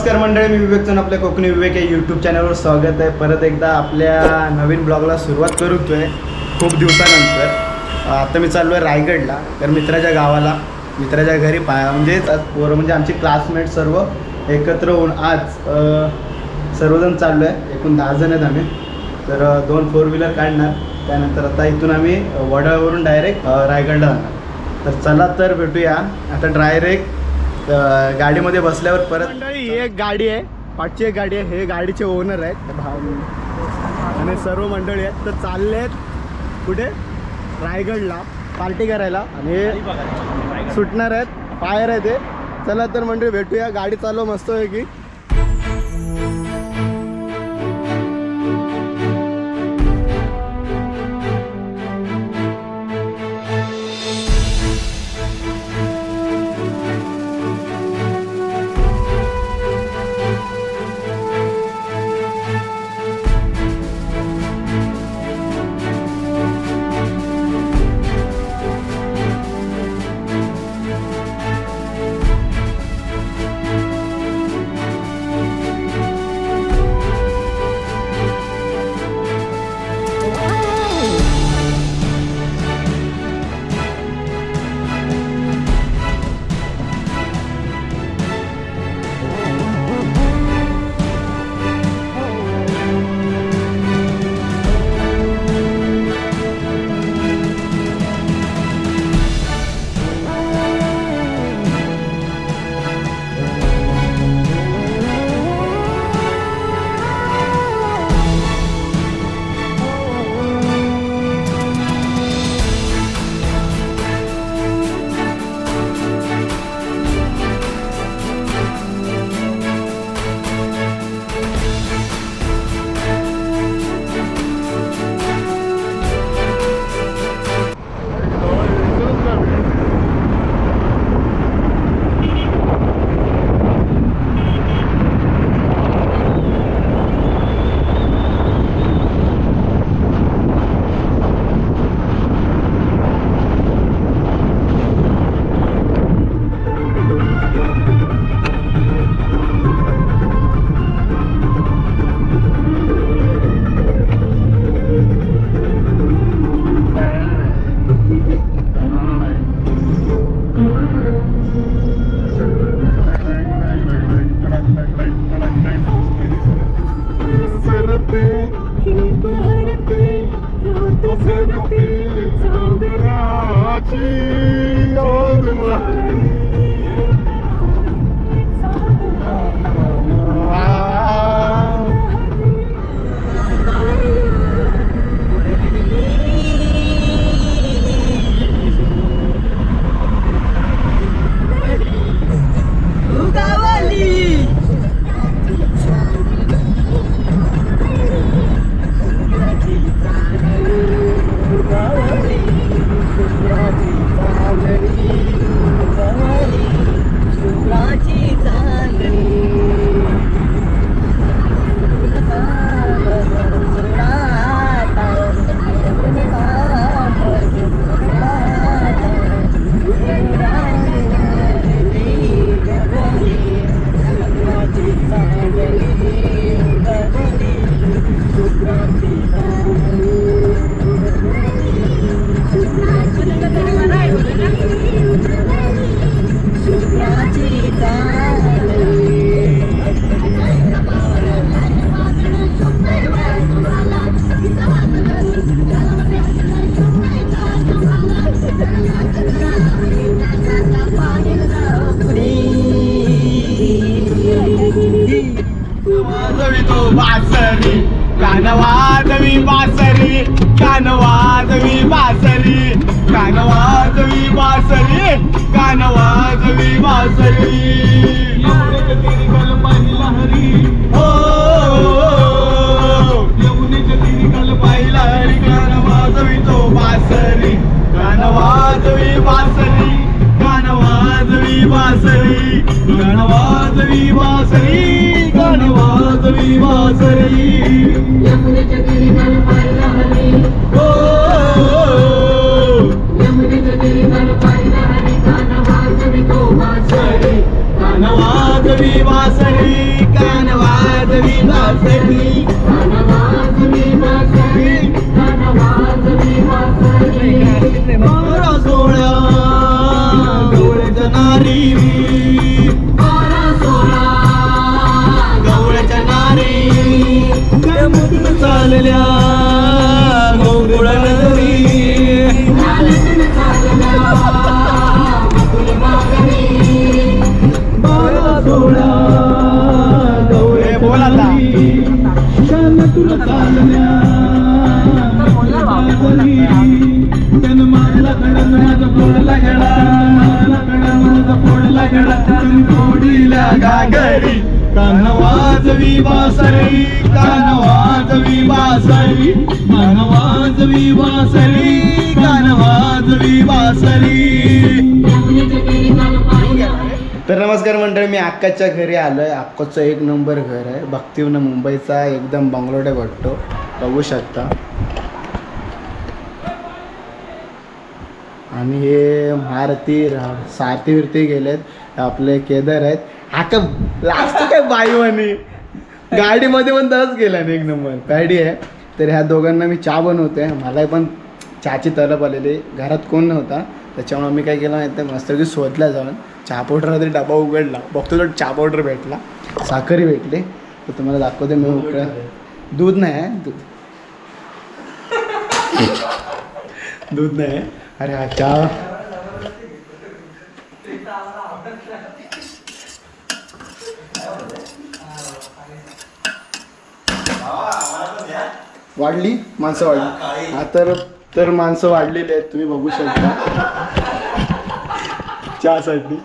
नमस्कार मंडळी मी विवेक चन आपल्या कोकणी विवेक या यूट्यूब चॅनलवर स्वागत आहे. परत एकदा आपल्या नवीन ब्लॉगला सुरुवात करतोय खूप दिवसानंतर. आता मी चाललो आहे रायगडला. तर मित्राच्या गावाला मित्राच्या घरी पा म्हणजेच पोरं म्हणजे आमचे क्लासमेट सर्व एकत्र होऊन आज सर्वजण चाललो आहे एकूण दहा जण आहेत आम्ही. तर दोन फोर व्हीलर काढणार. त्यानंतर आता इथून आम्ही वडाळवरून डायरेक्ट रायगडला जाणार. तर चला तर भेटूया. आता डायरेक्ट गाडीमध्ये बसल्यावर परत ही एक गाडी आहे. पाठची एक गाडी आहे. हे गाडीचे ओनर आहेत. भाव- आणि सर्व मंडळी आहेत. तर चालले आहेत कुठे? रायगडला. पार्टी करायला. आणि सुटणार आहेत. पायर आहे ते. चला तर मंडळी भेटूया. गाडी चालव मस्त आहे की वाजवी कान वाजवी बासरी कान वाजवी बासरी. कान वाजवी बासरी कान वाजवी बासरी हो, गणवाजवी बासरी. पाहिली लहरी यमुनेच्या वाजवी वाजवी घागरी कान वाजवी बासरी कान वाजवी बासरी कान वाजवी बासरी कान वाजवी बासरी तर नमस्कार मंडळ मी अक्काच्या घरी आलो आहे अक्काचं एक नंबर घर आहे. भक्तीवनं मुंबईचा एकदम बंगलोडे वाटतो बघू शकता. आणि हे महारथी रा- सारथी विरती गेलेत. आपले केदार आहेत. हाका लास्ट काय बाईवानी गाडीमध्ये पण तसंच गेला ना एक नंबर. गाडी आहे. तर ह्या दोघांना मी चहा बनवते मला पण चहाची तलप आलेली. घरात कोण नव्हता. त्याच्यामुळे मी काय केलं नाही तर मस्त की शोधला जाऊन. चहा पावडरला तरी डबा उघडला. बघतो तर चहा पावडर भेटला. साखरही भेटली. तर तुम्हाला दाखवते मी उकळ. दूध नाही आहे दूध. दूध नाही. आहे. अरे अच्छा चहा वाढली? माणसं वाढली. हा तर तर माणसं वाढलेली आहेत. तुम्ही बघू शकता. चहासाठी.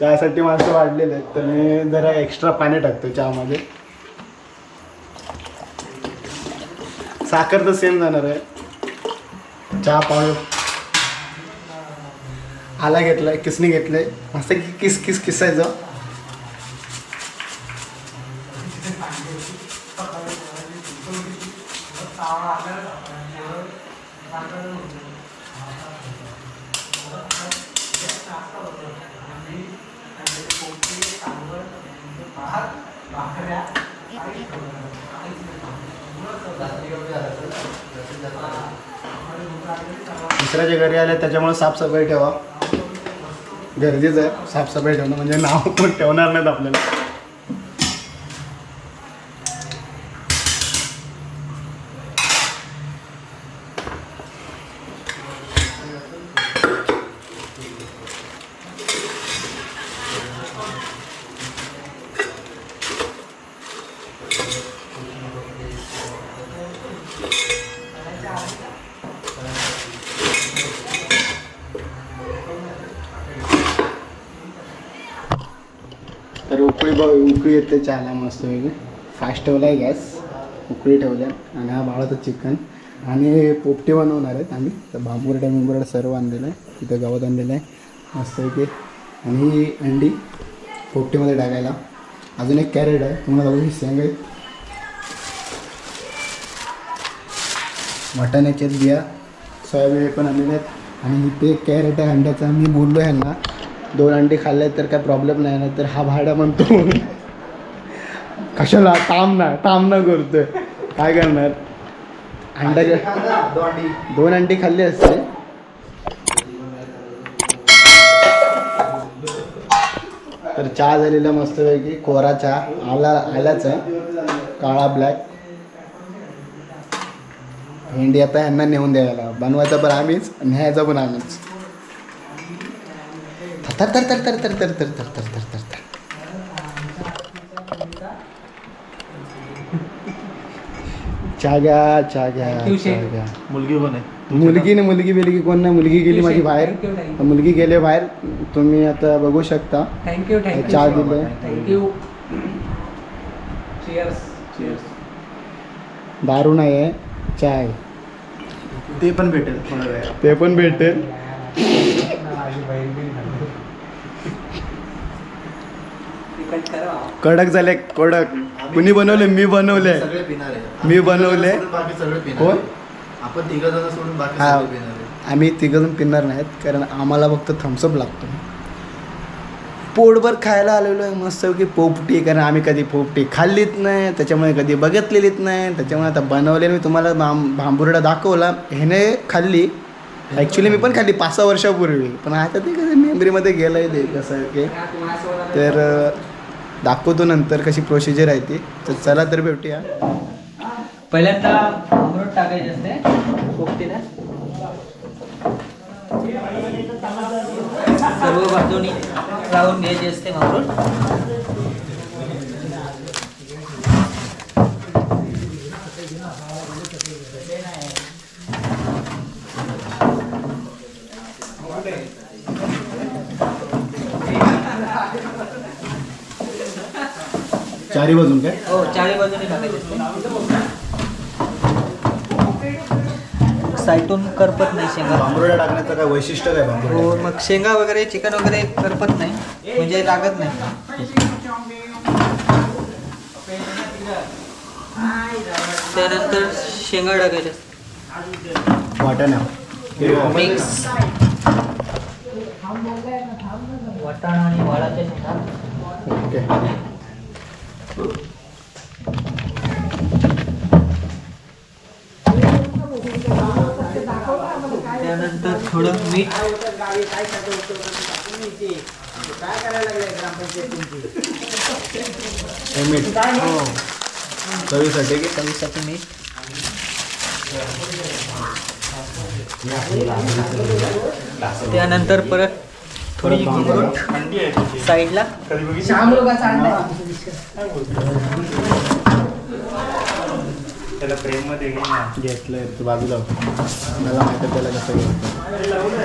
चहासाठी माणसं वाढलेली आहेत. तर मी जरा एक्स्ट्रा पाणी टाकतो चहामध्ये. साखर तर सेम जाणार आहे. चहा पाव. आला घेतलाय किसनी घेतलंय. मस्त की किस किस किसायचं दुसऱ्याच्या घरी आले त्याच्यामुळे साफसफाई ठेवा. गरजेचं आहे साफसफाई ठेवणं म्हणजे नाव पण ठेवणार नाहीत आपल्याला तर उकळी बघ उकळी येते चहाला मस्त वेगळी फास्ट ठेवला आहे गॅस. उकळी ठेवल्या. आणि हा भावाचं चिकन आणि पोपटे बनवणार आहेत आम्ही. तर बांबुरड्या बिंबुरड्या सर्व आणलेलं आहे. तिथं गवत आणलेलं आहे. मस्तपैकी आणि ही अंडी पोपटीमध्ये टाकायला. अजून एक कॅरेट आहे. तुम्हाला बघू ही शेंग आहे वाटाण्याचे बिया सोयाबीन पण आणलेले आहेत. आणि इथे कॅरेट आहे अंड्याचा. मी बोललो ह्यांना दोन अंडी खाल्ले तर काय प्रॉब्लेम नाही. ना तर हा भाडा म्हणतो कशाला ताम ना ताम ना करतोय काय करणार अंड्याच्या दोन अंडी खाल्ली असते तर चहा झालेला मस्तपैकी कोरा चहा आला आलाच आहे काळा ब्लॅक भेंडी आता ह्यांना नेऊन द्यायला बनवायचा पण आम्हीच न्यायचा पण आम्हीच तर तर तर तर तर तर तर तर तर तर तर चहा घ्या चहा घ्या चहा घ्या मुलगी कोण आहे? मुलगी नाही मुलगी बिलगी कोण नाही मुलगी गेली माझी बाहेर. मुलगी गेले बाहेर. तुम्ही आता बघू शकता. थँक्यू थँक्यू चहा दिलं. थँक्यू दारू नाही आहे चहा आहे ते पण भेटेल ते पण भेटेल तिकट करा कडक झाले कडक. कुणी बनवले? मी बनवले. सगळे पिणार आहे. मी बनवले. सोडून बाकी सगळे पिणार कोण? आहे. आपण तिघ जण सोडून बाकी हा. सगळे पिणार आहे. आम्ही तिघजण पिणार नाहीत कारण आम्हाला फक्त थम्सअप लागतो. पोटभर खायला आलेलो आहे मस्त की पोपटी कारण आम्ही कधी पोपटी खाल्लीच नाही त्याच्यामुळे कधी बघितलेलीच नाही त्याच्यामुळे आता बनवले. मी तुम्हाला बां भांबुर्डा दाखवला. ह्याने खाल्ली. ॲक्च्युली मी पण खाल्ली पाच सहा वर्षापूर्वी. पण आता ते कसं मेमरीमध्ये गेलं आहे ते कसं की तर अं, दाखवतो नंतर कशी प्रोसिजर आहे ती. तर चला तर भेटूया. पहिल्यांदा अमृत टाकायचे असते. पोपटीला. सर्व बाजूनी लावून घ्यायची असते अमृत चारी बाजून काय? हो चारी बाजूनी टाकायची असते. साईटून करपत नाही शेंगा. बांबरोड्या टाकण्याचं काय वैशिष्ट्य काय हो बांबरोड्या मग शेंगा वगैरे चिकन वगैरे करपत नाही. म्हणजे लागत नाही. त्यानंतर शेंगा टाकायच्या वाटाण्या. हिरव्या. मिक्स. वाटाणा आणि वाळाच्या शेंगा. ओके. थोडं मीठ हे चवीसाठी की चवीसाठी मीठ त्यानंतर परत थोडी घुंगरूट ना. घेतलंय तू बाजूला मला माहिती त्याला कसं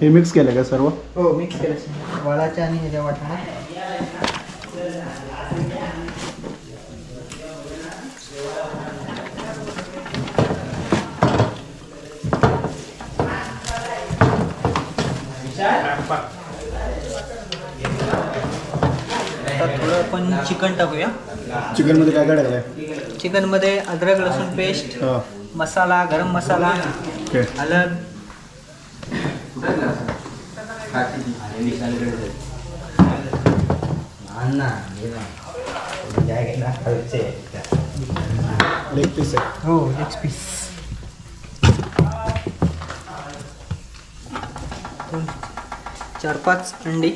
हे मिक्स केलं का सर्व? हो मिक्स केलं वाळाच्या आणि ह्याच्या वाटाणा. आता थोडं आपण चिकन टाकूया. चिकनमध्ये काय काय टाकलंय? चिकनमध्ये अद्रक लसूण पेस्ट हा. मसाला गरम मसाला ओके. हळद. लेग पीस आहे. हो एक पीस चार पाच अंडी.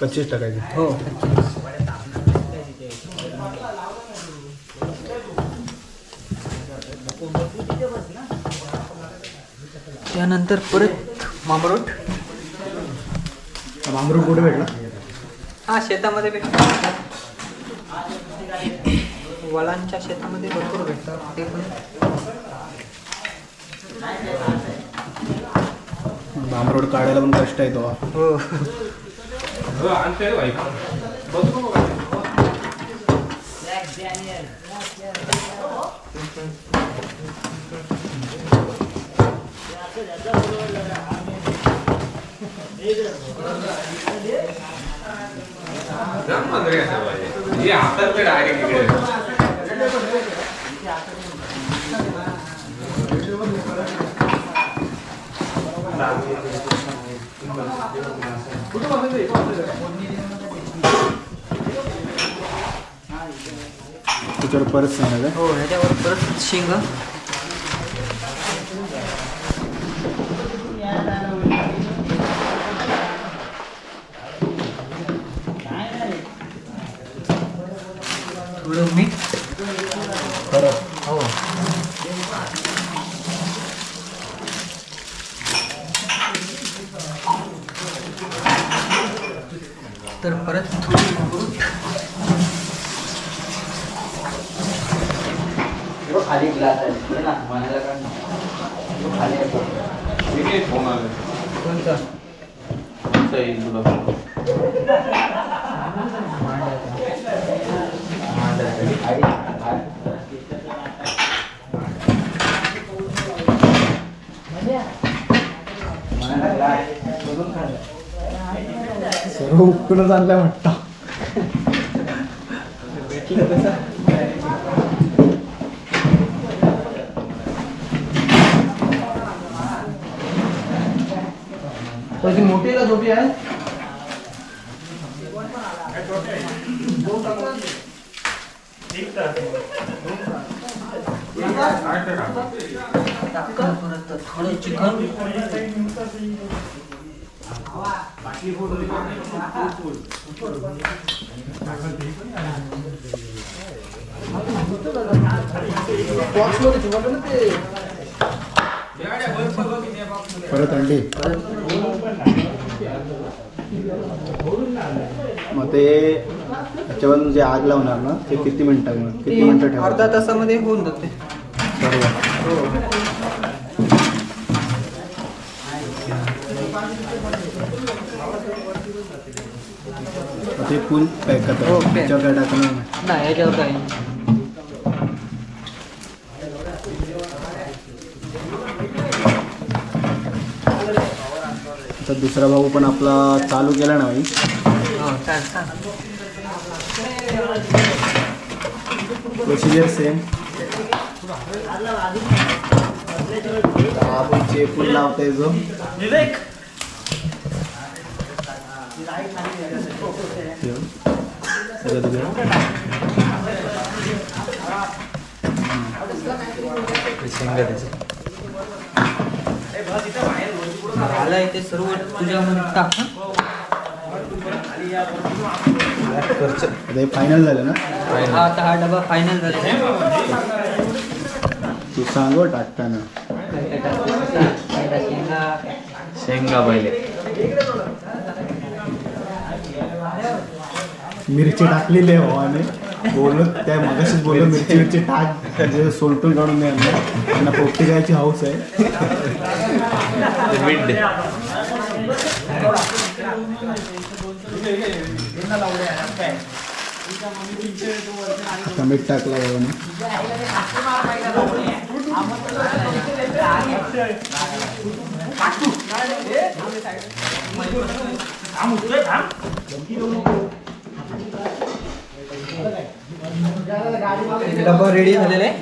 कच्चीच टाकायची. हो. त्यानंतर परत मामरोट. मांगरूळ कुठे भेटला? हा शेतामध्ये भेटतो वळांच्या शेतामध्ये भरपूर भेटतात. ते पण. बांबरोड काढायला पण कष्ट येतो हो. त्याच्यावर परत सांगा हो ह्याच्यावर परत शेंगा थोडं मीठ परत हो तर परत थोडी घुंगरूट कोणतं सर्व उपटूनच आणलं वाटतं. मोठी का? झोपी आहे? थोडं चिकन. परत अंडी. मग ते त्याच्यावर जे आग लावणार ना ते किती मिनिटं किती मिनिटं अर्धा तासामध्ये होऊन जाते. बरोबर. ते फुल पॅक हो, pack. त्याच्यावर काय टाकणार नाही. नाही याच्यावर काही आता दुसरा भाऊ पण आपला चालू केला ना भाई. हो चाल चाल प्रोसिजर सेम आपण फुल लावताय जो. मला इथे सर्व तुझ्यामध्ये टाक हे फायनल झालं ना? हा आता हा डबा फायनल झाला. तू सांगो टाकताना. शेंगा पहिले. मिरची टाकलेली आहे भावाने. बोललो त्या मगाशीच बोललो मिरची मिरची टाक. म्हणजे सोलटून काढून नाही आणलं त्यांना पोपटी खायची हाऊस आहे. मिड डे आता मीठ टाकला भावाने. डबा रेडी झालेला? आहे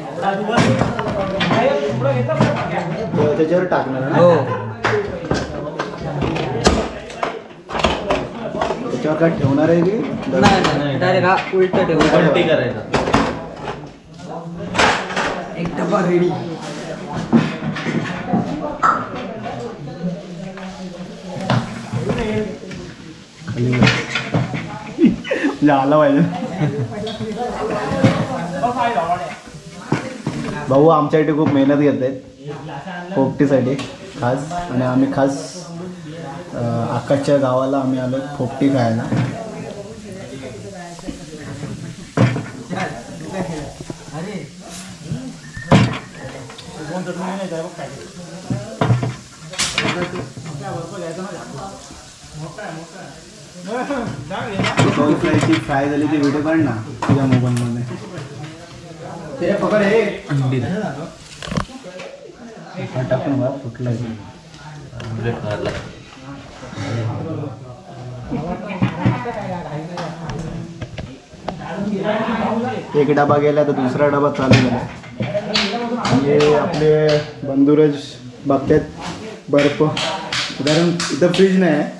त्याच्यावर टाकणार ना? हो. त्याच्यावर काय ठेवणार आहे की नाही डायरेक्ट हा उलट ठेवून करायचा. एक डबा रेडी म्हणजे पाहिजे. भाऊ आमच्यासाठी खूप मेहनत घेत आहेत पोपटीसाठी खास. आणि आम्ही खास आकाशच्या गावाला आम्ही आलो पोपटी खायला. सोल फ्रायची फ्राय झाली ती व्हिडिओ काढ ना तुझ्या मोबाईलमध्ये ते पकड हे अंडी टाकून बघ फुटलं मारला एक डबा गेला तर दुसरा डबा चालू झाला. हे आपले बंधुरज बघतात बर्फ. उदाहरण इथं फ्रीज नाही आहे.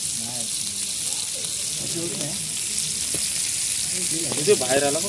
बाहेर आला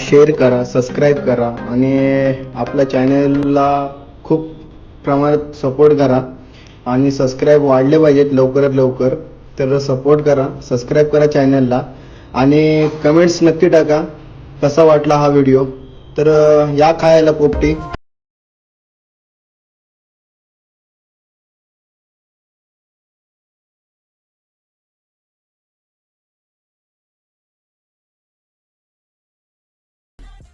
शेअर करा सबस्क्राईब करा आणि आपल्या चॅनलला खूप प्रमाणात सपोर्ट करा. आणि सबस्क्राईब वाढले पाहिजेत लवकरात लवकर तर सपोर्ट करा सबस्क्राईब करा चॅनलला आणि कमेंट्स नक्की टाका कसा वाटला हा व्हिडिओ तर या खायला पोपटी.